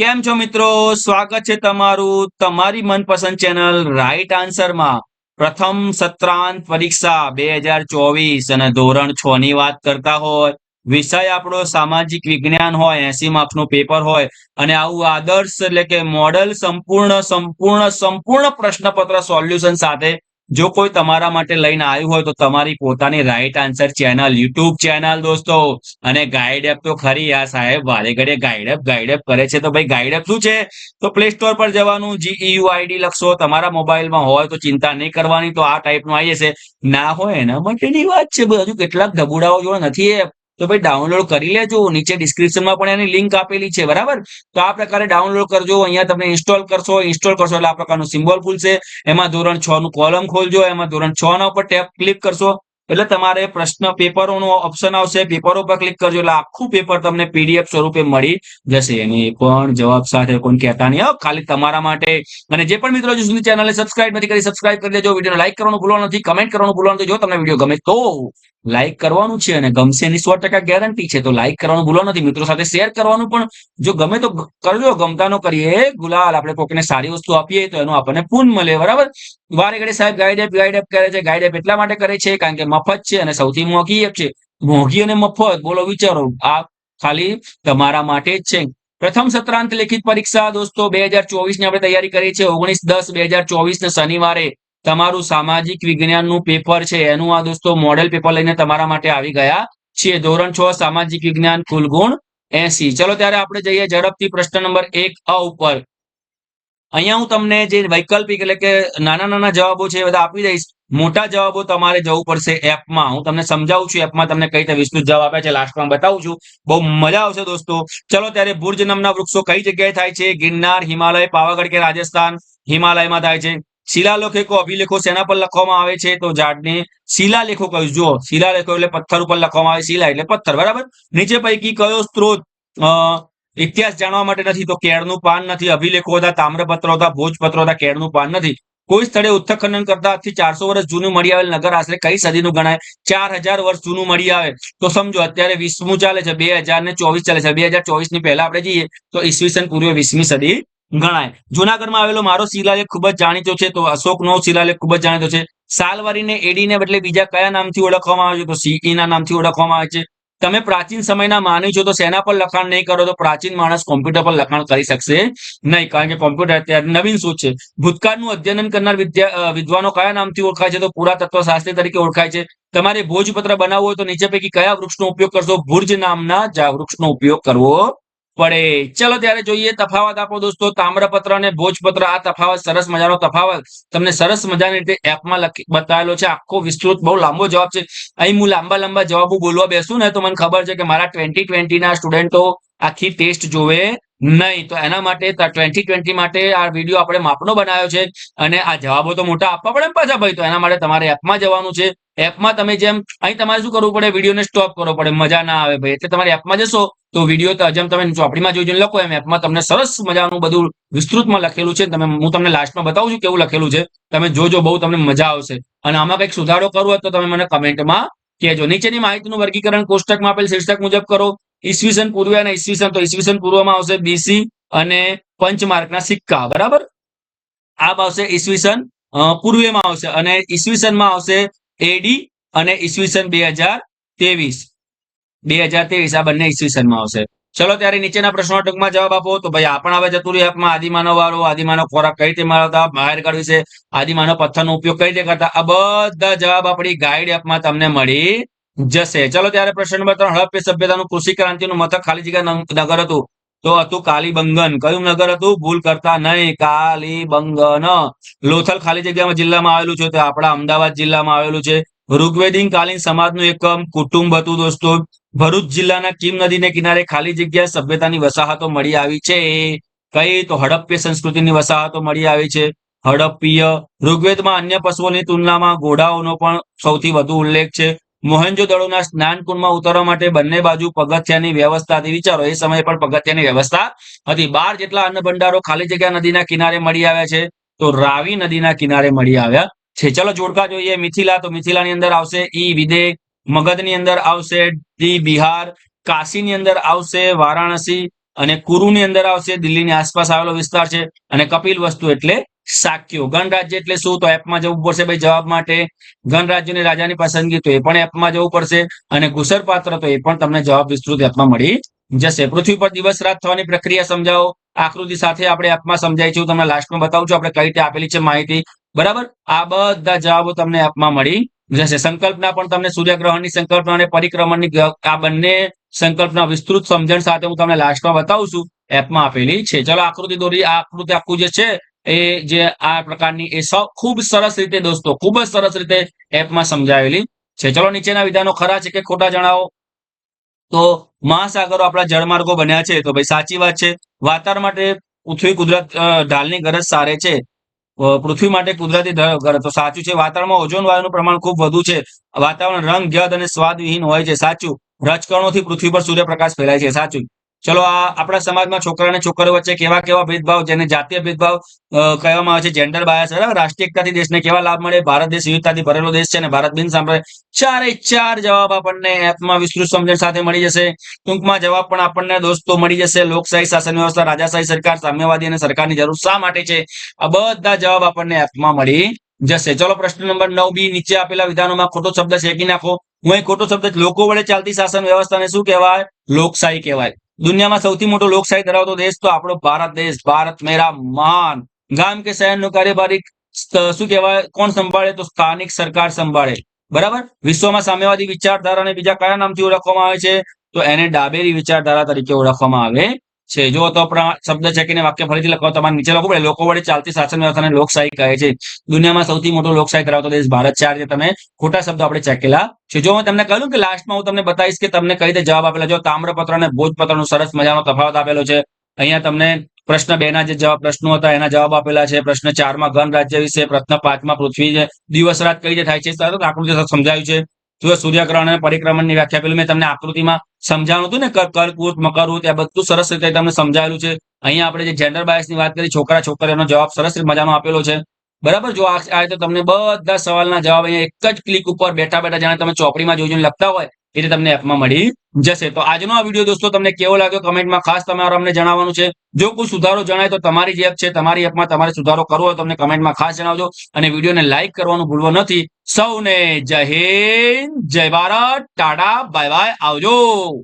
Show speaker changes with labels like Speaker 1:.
Speaker 1: કેમ છો મિત્રો? સ્વાગત છે તમારું તમારી મનપસંદ ચેનલ રાઈટ આન્સરમાં. પ્રથમ સત્રાંત પરીક્ષા બે હજાર ચોવીસ અને ધોરણ છ ની વાત કરતા હોય, વિષય આપણો સામાજિક વિજ્ઞાન હોય, એસી માર્ક્સનું પેપર હોય, અને આવું આદર્શ એટલે કે મોડલ સંપૂર્ણ સંપૂર્ણ સંપૂર્ણ પ્રશ્નપત્ર સોલ્યુશન સાથે જો કોઈ તમારા માટે લઈને આવ્યું હોય તો તમારી પોતાની right answer channel YouTube channel દોસ્તો. અને ગાઈડ એપ તો ખરી આ સાહેબ, વારે ઘડે ગાઈડ એપ ગાઈડ એપ કરે છે તો ભાઈ ગાઈડ એપ શું છે? તો પ્લે સ્ટોર પર જવાનું જીઈયુ આઈડી લખશો. તમારા મોબાઈલમાં હોય તો ચિંતા નહીં કરવાની, તો આ ટાઈપનું આવી જશે. ના હોય એના માટેની વાત છે. હજુ કેટલાક ઢબુડાઓ જોડે નથી એપ તો ભાઈ ડાઉનલોડ કરી લેજો. નીચે ડિસ્ક્રિપ્શનમાં પણ એની લિંક આપેલી છે, બરાબર? તો આ પ્રકારે ડાઉનલોડ કરજો. અહીંયા તમને ઇન્સ્ટોલ કરશો. ઇન્સ્ટોલ કરશો એટલે આ પ્રકારનું સિમ્બોલ ખુલશે. એમાં ધોરણ છ નું કોલમ ખોલજો. એમાં ધોરણ છ ના ઉપર ટેપ ક્લિક કરશો. એટલે તમારે પ્રશ્ન પેપરોનો ઓપ્શન આવશે. પેપરો પર ક્લિક કરજો એટલે આખું પેપર તમને પીડીએફ સ્વરૂપે મળી જશે. એની પણ જવાબ સાથે કોઈ કહેતા નહીં. ખાલી તમારા માટે. અને જે પણ મિત્રો હજુ ચેનલને સબસ્ક્રાઇબ નથી કરી સબસ્ક્રાઇબ કરી દેજો. વીડિયો લાઈક કરવાનું ભૂલવાનું નથી કમેન્ટ કરવાનું ભૂલવાનું જો તમને વીડિયો ગમે તો લાઈક કરવાનું છે અને ગમશે એની સો ટકા ગેરંટી છે, તો લાઈક કરવાનું ભૂલો નથી. મિત્રો સાથે શેર કરવાનું પણ જો ગમે તો કરજો ગમતા નો કરીએ ગુલાલ, આપણે કોઈને સારી વસ્તુ આપીએ તો એનું આપણને પૂન મળે, બરાબર? વારે ઘડે સાહેબ ગાઈડ એપ ગાઈડ એપ કરે છે. ગાઈડ એપ એટલા માટે કરે છે કારણ કે મફત છે અને સૌથી મોંઘી એપ છે. મોંઘી અને મફત, બોલો, વિચારો. આ ખાલી તમારા માટે જ છે. પ્રથમ સત્રાંત લેખિત પરીક્ષા દોસ્તો, બે હજાર ચોવીસની આપણે તૈયારી કરી છે. ઓગણીસ દસ, બે હજાર ચોવીસ ને શનિવારે. તમારું સામાજિક વિજ્ઞાનનું પેપર છે, એનું આ દોસ્તો મોડેલ પેપર લઈને તમારા માટે આવી ગયા છીએ. ધોરણ છ, સામાજિક વિજ્ઞાન કુલ ગુણ એસી. ચલો ત્યારે આપણે જઈએ ઝડપથી પ્રશ્ન નંબર એક, અ ઉપર. અહીંયા હું તમને જે વૈકલ્પિક એટલે કે નાના નાના જવાબો છે એ બધા આપી દઈશ. મોટા જવાબો તમારે જવું પડશે એપમાં. હું તમને સમજાવું છું, એપમાં તમને કઈ રીતે વિસ્તૃત જવાબ આપ્યા છે, લાસ્ટમાં બતાવું છું. બહુ મજા આવશે દોસ્તો. ચલો ત્યારે ભુર્જ નામના વૃક્ષો કઈ જગ્યાએ થાય છે? ગિરનાર, હિમાલય, પાવાગઢ કે રાજસ્થાન? હિમાલયમાં થાય છે. શિલાલેખો અભિલેખો શેના પર લખવામાં આવે છે? તો ઝાડને શિલાલેખો કહ્યું. જુઓ, શિલાલેખો એટલે પથ્થર ઉપર લખવામાં આવે, શિલા એટલે પથ્થર, બરાબર? નીચે પૈકી કયો સ્ત્રોત ઇતિહાસ જાણવા માટે નથી? તો કેળનું પાન નથી, અભિલેખો હતા, તામ્રપત્રો હતા, ભોજપત્રો હતા, કેળનું પાન નથી. કોઈ સ્થળે ઉત્થખનન કરતા આજથી ચારસો વર્ષ જૂનું મળી આવેલ નગર આશરે કઈ સદીનું ગણાય? ચાર હજાર વર્ષ જૂનું મળી આવે. તો સમજો, અત્યારે વીસમું ચાલે છે, બે હજાર ને ચોવીસ ચાલે છે. બે હજાર ચોવીસની પહેલા આપણે જઈએ, તો ઈસવીસન પૂર્વે વીસમી સદી ગણાય. જુનાગઢમાં આવેલો મારો શિલાલેખ ખૂબ જ જાણીતો છે, તો અશોકનો શિલાલેખ ખૂબ જ જાણીતો છે. સાલવારીને એડીને બદલે બીજા કયા નામથી ઓળખવામાં આવે છે? તો સીઈના નામથી ઓળખવામાં આવે છે. તમે પ્રાચીન સમયના માની છો તો સેના પર લખાણ નહીં કરો તો પ્રાચીન માણસ કોમ્પ્યુટર પર લખાણ કરી શકશે નહીં, કારણ કે કોમ્પ્યુટર અત્યારે નવીન શું છે. ભૂતકાળનું અધ્યયન કરનાર વિદ્યા વિદ્વાનો કયા નામથી ઓળખાય છે? તો પુરાતત્વ શાસ્ત્રી તરીકે ઓળખાય છે. તમારે ભોજપત્ર બનાવવું હોય તો નીચે પૈકી કયા વૃક્ષનો ઉપયોગ કરશો? ભુર્જ નામના વૃક્ષનો ઉપયોગ કરવો પડે. ચલો ત્યારે જોઈએ તફાવત આપો દોસ્તો. તામ્રપત્ર અને ભોજપત્ર, આ તફાવત સરસ મજાનો તફાવત. તમને સરસ મજાની રીતે એપમાં લખી બતાવેલો છે. આખો વિસ્તૃત, બહુ લાંબો જવાબ છે. અહીં હું લાંબા લાંબા જવાબો બોલવા બેસું ને તો મને ખબર છે કે મારા ટ્વેન્ટી ટ્વેન્ટીના સ્ટુડન્ટો આખી ટેસ્ટ જોવે નહીં. તો એના માટે ટ્વેન્ટી ટ્વેન્ટી માટે આ વીડિયો આપણે માપનો બનાવ્યો છે. અને આ જવાબો તો મોટા આપવા પડે પાછા ભાઈ. તો એના માટે તમારે એપમાં જવાનું છે. એપમાં તમે જેમ, અહીં તમારે શું કરવું પડે? વિડીયોને સ્ટોપ કરવો પડે. મજા ના આવે ભાઈ. એટલે તમારે એપમાં જશો, તો વીડિયો જેમ તમે ચોપડીમાં જોઈ લખો, એમ એપમાં તમને સરસ મજાનું બધું વિસ્તૃતમાં લખેલું છે. તમે, હું તમને લાસ્ટમાં બતાવું છું કેવું લખેલું છે. તમે જોજો, બહુ તમને મજા આવશે. અને આમાં કંઈક સુધારો કરવો તો તમે મને કમેન્ટમાં કહેજો. નીચેની માહિતીનું વર્ગીકરણ કોષ્ટકમાં આપેલ શીર્ષક મુજબ કરો. ઈસવીસન પૂર્વે અને ઈસવીસન, તો ઈસવીસન પૂર્વમાં આવશે બીસી અને પંચમાર્કના સિક્કા. બરાબર? આ આવશે ઈસવીસન પૂર્વેમાં આવશે અને ઈસવીસનમાં આવશે એડી અને ઈસવીસન બે હજાર ત્રેવીસ. બે હજાર ત્રેવીસ આ બંને ઈસવીસનમાં આવશે. ચલો ત્યારે નીચેના પ્રશ્નો ટૂંકમાં જવાબ આપો. તો ભાઈ આપણ હવે જતું રહ્યું એપમાં આદિમાનવ વાળો, આદિમાનવ ખોરાક કઈ રીતે મળતા બહાર કાઢવી છે. આદિમાનવ પથ્થરનો ઉપયોગ કઈ રીતે કરતા? આ બધા જવાબ આપણી ગાઈડ એપમાં તમને મળી જશે. ચલો ત્યારે પ્રશ્ન નંબર ત્રણ, હડપ્પી સભ્યતાનું કૃષિ ક્રાંતિનું મથક ખાલી જગ્યા નગર હતું. તો હતું કાલીબંગન. કયું નગર હતું? ભૂલ કરતા નહીં. કાલીબંગન. લોથલ ખાલી જગ્યામાં જિલ્લામાં આવેલું છે. તો આપણા અમદાવાદ જિલ્લામાં આવેલું છે. ઋગ્વેદિન કાલીન સમાજનું એક કુટુંબ હતું દોસ્તો. ભરૂચ જિલ્લાના કિમ નદીને કિનારે ખાલી જગ્યા સભ્યતાની વસાહતો મળી આવી છે. કઈ તો હડપ્પીય સંસ્કૃતિની વસાહતો મળી આવી છે. હડપ્પીય ઋગ્વેદમાં અન્ય પશુઓની તુલનામાં ઘોડાઓનો પણ સૌથી વધુ ઉલ્લેખ છે. મોહેન્જો દળોના સ્નાન કુંડમાં ઉતરવા માટે બંને બાજુ પગથિયાની વ્યવસ્થા વિચારો, એ સમયે પણ પગથિયાની વ્યવસ્થા હતી. બાર જેટલા અન્ન ભંડારો ખાલી જગ્યા નદીના કિનારે મળી આવ્યા છે, તો રાવી નદીના કિનારે મળી આવ્યા છે. ચલો, જોડકા જોઈએ. મિથિલા, તો મિથિલાની અંદર આવશે ઈ વિદેહ, મગધની અંદર આવશે ડી બિહાર, કાશીની અંદર આવશે વારાણસી અને કુરુની અંદર આવશે દિલ્હીની આસપાસ આવેલો વિસ્તાર છે. અને કપિલ વસ્તુ એટલે સાક્યો. ગણરાજ્ય એટલે શું? તો એપમાં જવું પડશે ભાઈ જવાબ માટે. ગણરાજ્યની રાજાની પસંદગી તો એ પણ એપમાં જવું પડશે અને ઘુસર પાત્ર તો એ પણ તમને જવાબ વિસ્તૃત એપમાં મળી જશે. પૃથ્વી પર દિવસ રાત થવાની પ્રક્રિયા સમજાવો. આકૃતિ સાથે આપણે એપમાં સમજાય છે. તમને લાસ્ટમાં બતાવું છું. આપણે કઈ રીતે આપેલી છે માહિતી. બરાબર? આ બધા જવાબો તમને એપમાં મળી જશે. સંકલ્પના પણ તમને સૂર્યગ્રહણની સંકલ્પના અને પરિક્રમણની આ બંને સંકલ્પના વિસ્તૃત સમજણ સાથે હું તમને લાસ્ટમાં બતાવું છું. એપમાં આપેલી છે. ચલો આકૃતિ દોરી આ આકૃતિ આખું જે છે એ જે આ પ્રકારની, એ ખૂબ સરસ રીતે દોસ્તો, ખૂબ જ સરસ રીતે એપમાં સમજાવેલી છે. ચલો, નીચેના વિધાનો ખરા છે કે ખોટા જણાવો? તો મહાસાગરો આપણા જળમાર્ગો બન્યા છે. તો ભાઈ, સાચી વાત છે. વાતાવરણ માટે પૃથ્વી કુદરત ઢાલની ગરજ સારે છે. પૃથ્વી માટે કુદરતી ગરજ, તો સાચું છે. વાતાવરણમાં ઓઝોન વાયુનું પ્રમાણ ખૂબ વધુ છે. વાતાવરણ રંગ ગદ અને સ્વાદવિહીન હોય છે. સાચું. રજકણોથી પૃથ્વી પર સૂર્યપ્રકાશ ફેલાય છે. સાચું. ચલો, આ આપણા સમાજમાં છોકરા અને છોકરીઓ વચ્ચે કેવા કેવા ભેદભાવ, જેને જાતીય ભેદભાવ કહેવામાં આવે છે જેન્ડર બાયસ બરાબર? રાષ્ટ્રીય એકતાથી દેશને કેવા લાભ મળે? ભારત દેશ વિવિધતાથી ભરેલો દેશ છે અને ભારત બિન સાંભળે ચારે ચાર જવાબ આપણને એપમાં વિસ્તૃત સમજણ સાથે મળી જશે. ટૂંકમાં જવાબ પણ આપણને દોસ્તો મળી જશે. લોકશાહી શાસન વ્યવસ્થા, રાજાશાહી સરકાર, સામ્યવાદી અને સરકારની જરૂર શા માટે છે? આ બધા જવાબ આપણને એપમાં મળી જશે. ચલો, પ્રશ્ન નંબર નવ બી, નીચે આપેલા વિધાનોમાં ખોટો શબ્દ શેકી નાખો. હું ખોટો શબ્દ, લોકો વડે ચાલતી શાસન વ્યવસ્થાને શું કહેવાય? લોકશાહી કહેવાય. દુનિયામાં સૌથી મોટો લોકશાહી ધરાવતો દેશ તો આપણો ભારત દેશ, ભારત મેરા મહાન ગામ કે શહેરનું કાર્યભારી શું કહેવાય, કોણ સંભાળે તો સ્થાનિક સરકાર સંભાળે. બરાબર? વિશ્વમાં સામ્યવાદી વિચારધારાને બીજા કયા નામથી ઓળખવામાં આવે છે? તો એને ડાબેરી વિચારધારા તરીકે ઓળખવામાં આવે છે. જો તો શબ્દ છેકીને વાક્ય ફરીથી લખો. તમારે નીચે લખવું પડે લોકો વડે ચાલતી શાસન વ્યવસ્થાને લોકશાહી કહે છે. દુનિયામાં સૌથી મોટો લોકશાહી ધરાવતો દેશ ભારત છે. આ તમે ખોટા શબ્દો આપણે ચેકેલા છે. જો હું તમને કહ્યું કે લાસ્ટમાં હું તમને બતાવીશ કે તમને કઈ રીતે જવાબ આપેલા જો તામ્રપત્ર અને ભોજપત્રનો સરસ મજાનો તફાવત આપેલો છે. અહીંયા તમને પ્રશ્ન બે ના જે જવાબ પ્રશ્નો હતા, એના જવાબ આપેલા છે. પ્રશ્ન ચારમાં ગણ રાજ્ય વિશે, પ્રશ્ન પાંચમાં પૃથ્વી દિવસ રાત કઈ રીતે થાય છે. તરત આકૃતિ સમજાયું છે. જો સૂર્યગ્રહણ અને પરિક્રમણની વ્યાખ્યા પેલું મેં તમને આકૃતિમાં સમજાવું હતું ને કર્કવૃત મકરવૃત એ બધું સરસ રીતે તમને સમજાયેલું છે. અહીંયા આપણે જે જેન્ડર બાયસની વાત કરી, છોકરા, છોકરીઓનો જવાબ સરસ મજાનો આપેલો છે. બરાબર? જો આ આ રીતે તમને બધા સવાલના જવાબ અહીંયા એક જ ક્લિક ઉપર બેઠા બેઠા જાણે તમે ચોપડીમાં જોઈ જોઈને લખતા હોય, એ રીતે તમને એપમાં મળી જશે. તો આજનો આ વીડિયો દોસ્તો તમને કેવો લાગ્યો કમેન્ટમાં ખાસ તમારે અમને જણાવવાનું છે. જો કોઈ સુધારો જણાય તો તમારી જે એપ છે, તમારી એપમાં તમારે સુધારો કરવો હોય તમને કમેન્ટમાં ખાસ જણાવજો. અને વિડીયોને લાઇક કરવાનું ભૂલવો નથી. સૌને જય હિન્દ જય ભારત ટાટા બાય બાય આવજો.